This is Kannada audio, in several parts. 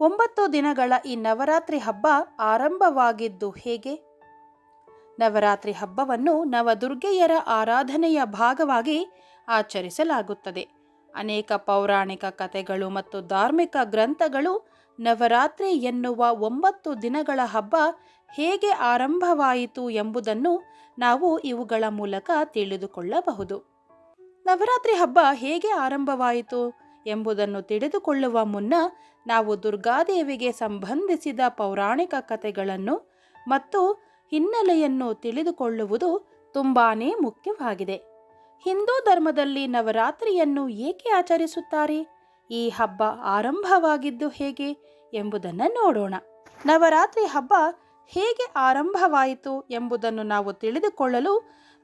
ಒಂಬತ್ತು ದಿನಗಳ ಈ ನವರಾತ್ರಿ ಹಬ್ಬ ಆರಂಭವಾಗಿದ್ದು ಹೇಗೆ? ನವರಾತ್ರಿ ಹಬ್ಬವನ್ನು ನವದುರ್ಗೆಯರ ಆರಾಧನೆಯ ಭಾಗವಾಗಿ ಆಚರಿಸಲಾಗುತ್ತದೆ. ಅನೇಕ ಪೌರಾಣಿಕ ಕಥೆಗಳು ಮತ್ತು ಧಾರ್ಮಿಕ ಗ್ರಂಥಗಳು ನವರಾತ್ರಿ ಎನ್ನುವ ಒಂಬತ್ತು ದಿನಗಳ ಹಬ್ಬ ಹೇಗೆ ಆರಂಭವಾಯಿತು ಎಂಬುದನ್ನು ನಾವು ಇವುಗಳ ಮೂಲಕ ತಿಳಿದುಕೊಳ್ಳಬಹುದು. ನವರಾತ್ರಿ ಹಬ್ಬ ಹೇಗೆ ಆರಂಭವಾಯಿತು ಎಂಬುದನ್ನು ತಿಳಿದುಕೊಳ್ಳುವ ಮುನ್ನ ನಾವು ದುರ್ಗಾದೇವಿಗೆ ಸಂಬಂಧಿಸಿದ ಪೌರಾಣಿಕ ಕಥೆಗಳನ್ನು ಮತ್ತು ಹಿನ್ನೆಲೆಯನ್ನು ತಿಳಿದುಕೊಳ್ಳುವುದು ತುಂಬಾ ಮುಖ್ಯವಾಗಿದೆ. ಹಿಂದೂ ಧರ್ಮದಲ್ಲಿ ನವರಾತ್ರಿಯನ್ನು ಏಕೆ ಆಚರಿಸುತ್ತಾರೆ? ಈ ಹಬ್ಬ ಆರಂಭವಾಗಿದ್ದು ಹೇಗೆ ಎಂಬುದನ್ನು ನೋಡೋಣ. ನವರಾತ್ರಿ ಹಬ್ಬ ಹೇಗೆ ಆರಂಭವಾಯಿತು ಎಂಬುದನ್ನು ನಾವು ತಿಳಿದುಕೊಳ್ಳಲು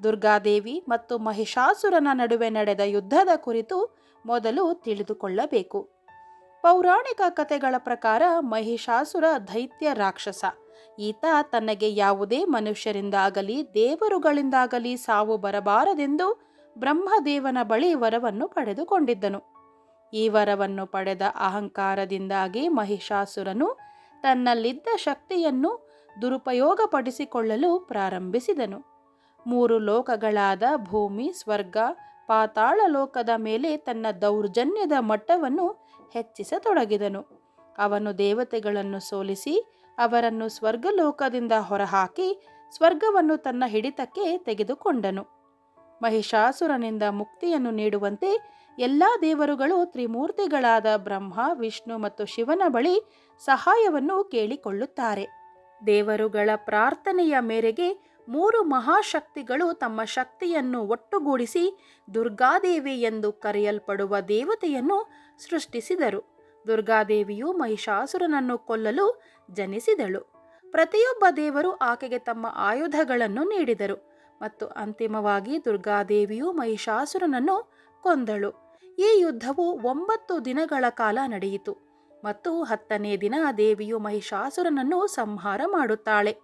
ದುರ್ಗಾದೇವಿ ಮತ್ತು ಮಹಿಷಾಸುರನ ನಡುವೆ ನಡೆದ ಯುದ್ಧದ ಕುರಿತು ಮೊದಲು ತಿಳಿದುಕೊಳ್ಳಬೇಕು. ಪೌರಾಣಿಕ ಕಥೆಗಳ ಪ್ರಕಾರ ಮಹಿಷಾಸುರ ದೈತ್ಯ ರಾಕ್ಷಸ. ಈತ ತನಗೆ ಯಾವುದೇ ಮನುಷ್ಯರಿಂದಾಗಲಿ, ದೇವರುಗಳಿಂದಾಗಲಿ ಸಾವು ಬರಬಾರದೆಂದು ಬ್ರಹ್ಮದೇವನ ಬಳಿ ವರವನ್ನು ಪಡೆದುಕೊಂಡಿದ್ದನು. ಈ ವರವನ್ನು ಪಡೆದ ಅಹಂಕಾರದಿಂದಾಗಿ ಮಹಿಷಾಸುರನು ತನ್ನಲ್ಲಿದ್ದ ಶಕ್ತಿಯನ್ನು ದುರುಪಯೋಗಪಡಿಸಿಕೊಳ್ಳಲು ಪ್ರಾರಂಭಿಸಿದನು. ಮೂರು ಲೋಕಗಳಾದ ಭೂಮಿ, ಸ್ವರ್ಗ, ಪಾತಾಳ ಲೋಕದ ಮೇಲೆ ತನ್ನ ದೌರ್ಜನ್ಯದ ಮಟ್ಟವನ್ನು ಹೆಚ್ಚಿಸತೊಡಗಿದನು. ಅವನು ದೇವತೆಗಳನ್ನು ಸೋಲಿಸಿ ಅವರನ್ನು ಸ್ವರ್ಗಲೋಕದಿಂದ ಹೊರಹಾಕಿ ಸ್ವರ್ಗವನ್ನು ತನ್ನ ಹಿಡಿತಕ್ಕೆ ತೆಗೆದುಕೊಂಡನು. ಮಹಿಷಾಸುರನಿಂದ ಮುಕ್ತಿಯನ್ನು ನೀಡುವಂತೆ ಎಲ್ಲ ದೇವರುಗಳು ತ್ರಿಮೂರ್ತಿಗಳಾದ ಬ್ರಹ್ಮ, ವಿಷ್ಣು ಮತ್ತು ಶಿವನ ಬಳಿ ಸಹಾಯವನ್ನು ಕೇಳಿಕೊಳ್ಳುತ್ತಾರೆ. ದೇವರುಗಳ ಪ್ರಾರ್ಥನೆಯ ಮೇರೆಗೆ ಮೂರು ಮಹಾಶಕ್ತಿಗಳು ತಮ್ಮ ಶಕ್ತಿಯನ್ನು ಒಟ್ಟುಗೂಡಿಸಿ ದುರ್ಗಾದೇವಿ ಎಂದು ಕರೆಯಲ್ಪಡುವ ದೇವತೆಯನ್ನು ಸೃಷ್ಟಿಸಿದರು. ದುರ್ಗಾದೇವಿಯು ಮಹಿಷಾಸುರನನ್ನು ಕೊಲ್ಲಲು ಜನಿಸಿದಳು. ಪ್ರತಿಯೊಬ್ಬ ದೇವರು ಆಕೆಗೆ ತಮ್ಮ ಆಯುಧಗಳನ್ನು ನೀಡಿದರು ಮತ್ತು ಅಂತಿಮವಾಗಿ ದುರ್ಗಾದೇವಿಯು ಮಹಿಷಾಸುರನನ್ನು ಕೊಂದಳು. ಈ ಯುದ್ಧವು ಒಂಬತ್ತು ದಿನಗಳ ಕಾಲ ನಡೆಯಿತು ಮತ್ತು ಹತ್ತನೇ ದಿನ ದೇವಿಯು ಮಹಿಷಾಸುರನನ್ನು ಸಂಹಾರ ಮಾಡುತ್ತಾಳೆ.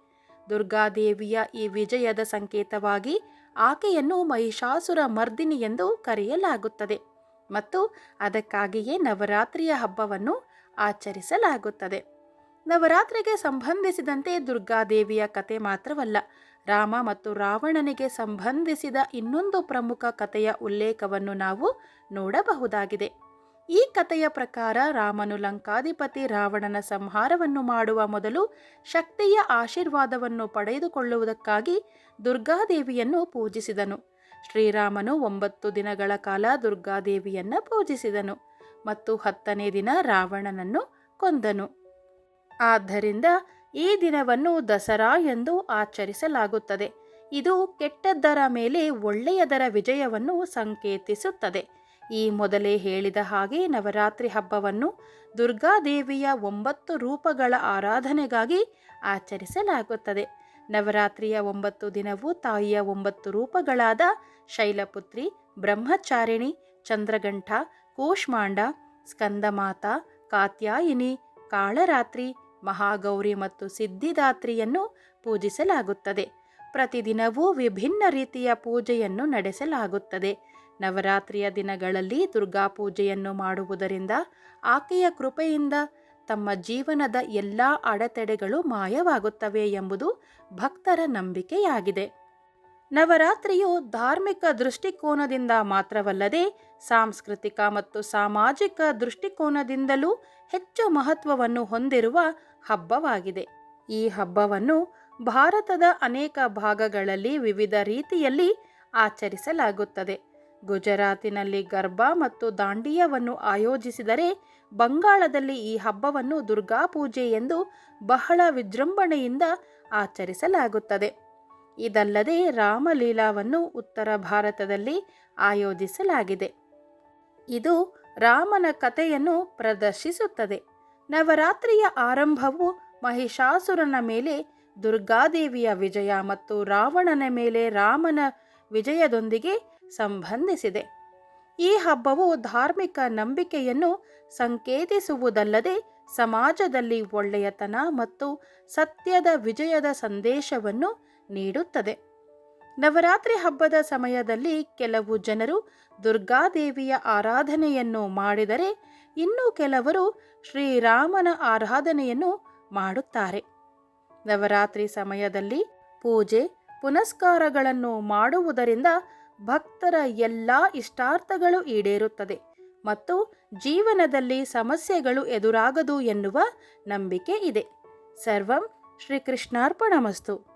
ದುರ್ಗಾದೇವಿಯ ಈ ವಿಜಯದ ಸಂಕೇತವಾಗಿ ಆಕೆಯನ್ನು ಮಹಿಷಾಸುರ ಮರ್ದಿನಿ ಎಂದು ಕರೆಯಲಾಗುತ್ತದೆ. ಮತ್ತು ಅದಕ್ಕಾಗಿಯೇ ನವರಾತ್ರಿಯ ಹಬ್ಬವನ್ನು ಆಚರಿಸಲಾಗುತ್ತದೆ. ನವರಾತ್ರಿಗೆ ಸಂಬಂಧಿಸಿದಂತೆ ದುರ್ಗಾದೇವಿಯ ಕತೆ ಮಾತ್ರವಲ್ಲ, ರಾಮ ಮತ್ತು ರಾವಣನಿಗೆ ಸಂಬಂಧಿಸಿದ ಇನ್ನೊಂದು ಪ್ರಮುಖ ಕಥೆಯ ಉಲ್ಲೇಖವನ್ನು ನಾವು ನೋಡಬಹುದಾಗಿದೆ. ಈ ಕಥೆಯ ಪ್ರಕಾರ ರಾಮನು ಲಂಕಾಧಿಪತಿ ರಾವಣನ ಸಂಹಾರವನ್ನು ಮಾಡುವ ಮೊದಲು ಶಕ್ತಿಯ ಆಶೀರ್ವಾದವನ್ನು ಪಡೆದುಕೊಳ್ಳುವುದಕ್ಕಾಗಿ ದುರ್ಗಾದೇವಿಯನ್ನು ಪೂಜಿಸಿದನು. ಶ್ರೀರಾಮನು ಒಂಬತ್ತು ದಿನಗಳ ಕಾಲ ದುರ್ಗಾದೇವಿಯನ್ನು ಪೂಜಿಸಿದನು ಮತ್ತು ಹತ್ತನೇ ದಿನ ರಾವಣನನ್ನು ಕೊಂದನು. ಆದ್ದರಿಂದ ಈ ದಿನವನ್ನು ದಸರಾ ಎಂದು ಆಚರಿಸಲಾಗುತ್ತದೆ. ಇದು ಕೆಟ್ಟದ್ದರ ಮೇಲೆ ಒಳ್ಳೆಯದರ ವಿಜಯವನ್ನು ಸಂಕೇತಿಸುತ್ತದೆ. ಈ ಮೊದಲೇ ಹೇಳಿದ ಹಾಗೆ ನವರಾತ್ರಿ ಹಬ್ಬವನ್ನು ದುರ್ಗಾದೇವಿಯ ಒಂಬತ್ತು ರೂಪಗಳ ಆರಾಧನೆಗಾಗಿ ಆಚರಿಸಲಾಗುತ್ತದೆ. ನವರಾತ್ರಿಯ ಒಂಬತ್ತು ದಿನವೂ ತಾಯಿಯ ಒಂಬತ್ತು ರೂಪಗಳಾದ ಶೈಲಪುತ್ರಿ, ಬ್ರಹ್ಮಚಾರಿಣಿ ಚಂದ್ರಗಂಠ ಕೂಷ್ಮಾಂಡ, ಸ್ಕಂದಮಾತ, ಕಾತ್ಯಾಯಿನಿ, ಕಾಳರಾತ್ರಿ, ಮಹಾಗೌರಿ ಮತ್ತು ಸಿದ್ಧಿದಾತ್ರಿಯನ್ನು ಪೂಜಿಸಲಾಗುತ್ತದೆ. ಪ್ರತಿದಿನವೂ ವಿಭಿನ್ನ ರೀತಿಯ ಪೂಜೆಯನ್ನು ನಡೆಸಲಾಗುತ್ತದೆ. ನವರಾತ್ರಿಯ ದಿನಗಳಲ್ಲಿ ದುರ್ಗಾ ಪೂಜೆಯನ್ನು ಮಾಡುವುದರಿಂದ ಆಕೆಯ ಕೃಪೆಯಿಂದ ತಮ್ಮ ಜೀವನದ ಎಲ್ಲ ಅಡೆತಡೆಗಳು ಮಾಯವಾಗುತ್ತವೆ ಎಂಬುದು ಭಕ್ತರ ನಂಬಿಕೆಯಾಗಿದೆ. ನವರಾತ್ರಿಯು ಧಾರ್ಮಿಕ ದೃಷ್ಟಿಕೋನದಿಂದ ಮಾತ್ರವಲ್ಲದೆ ಸಾಂಸ್ಕೃತಿಕ ಮತ್ತು ಸಾಮಾಜಿಕ ದೃಷ್ಟಿಕೋನದಿಂದಲೂ ಹೆಚ್ಚು ಮಹತ್ವವನ್ನು ಹೊಂದಿರುವ ಹಬ್ಬವಾಗಿದೆ. ಈ ಹಬ್ಬವನ್ನು ಭಾರತದ ಅನೇಕ ಭಾಗಗಳಲ್ಲಿ ವಿವಿಧ ರೀತಿಯಲ್ಲಿ ಆಚರಿಸಲಾಗುತ್ತದೆ. ಗುಜರಾತಿನಲ್ಲಿ ಗರ್ಭಾ ಮತ್ತು ದಾಂಡಿಯವನ್ನು ಆಯೋಜಿಸಿದರೆ ಬಂಗಾಳದಲ್ಲಿ ಈ ಹಬ್ಬವನ್ನು ದುರ್ಗಾ ಪೂಜೆ ಎಂದು ಬಹಳ ವಿಜೃಂಭಣೆಯಿಂದ ಆಚರಿಸಲಾಗುತ್ತದೆ. ಇದಲ್ಲದೆ ರಾಮಲೀಲಾವನ್ನು ಉತ್ತರ ಭಾರತದಲ್ಲಿ ಆಯೋಜಿಸಲಾಗಿದೆ. ಇದು ರಾಮನ ಕಥೆಯನ್ನು ಪ್ರದರ್ಶಿಸುತ್ತದೆ. ನವರಾತ್ರಿಯ ಆರಂಭವು ಮಹಿಷಾಸುರನ ಮೇಲೆ, ದುರ್ಗಾದೇವಿಯ ವಿಜಯ ಮತ್ತು ರಾವಣನ ಮೇಲೆ ರಾಮನ ವಿಜಯದೊಂದಿಗೆ ಸಂಬಂಧಿಸಿದೆ. ಈ ಹಬ್ಬವು ಧಾರ್ಮಿಕ ನಂಬಿಕೆಯನ್ನು ಸಂಕೇತಿಸುವುದಲ್ಲದೆ ಸಮಾಜದಲ್ಲಿ ಒಳ್ಳೆಯತನ ಮತ್ತು ಸತ್ಯದ ವಿಜಯದ ಸಂದೇಶವನ್ನು ನೀಡುತ್ತದೆ. ನವರಾತ್ರಿ ಹಬ್ಬದ ಸಮಯದಲ್ಲಿ ಕೆಲವು ಜನರು ದುರ್ಗಾದೇವಿಯ ಆರಾಧನೆಯನ್ನು ಮಾಡಿದರೆ ಇನ್ನು ಕೆಲವರು ಶ್ರೀರಾಮನ ಆರಾಧನೆಯನ್ನು ಮಾಡುತ್ತಾರೆ. ನವರಾತ್ರಿ ಸಮಯದಲ್ಲಿ ಪೂಜೆ, ಪುನಸ್ಕಾರಗಳನ್ನು ಮಾಡುವುದರಿಂದ ಭಕ್ತರ ಎಲ್ಲ ಇಷ್ಟಾರ್ಥಗಳು ಈಡೇರುತ್ತದೆ ಮತ್ತು ಜೀವನದಲ್ಲಿ ಸಮಸ್ಯೆಗಳು ಎದುರಾಗದು ಎನ್ನುವ ನಂಬಿಕೆ ಇದೆ. ಸರ್ವಂ ಶ್ರೀಕೃಷ್ಣಾರ್ಪಣಮಸ್ತು.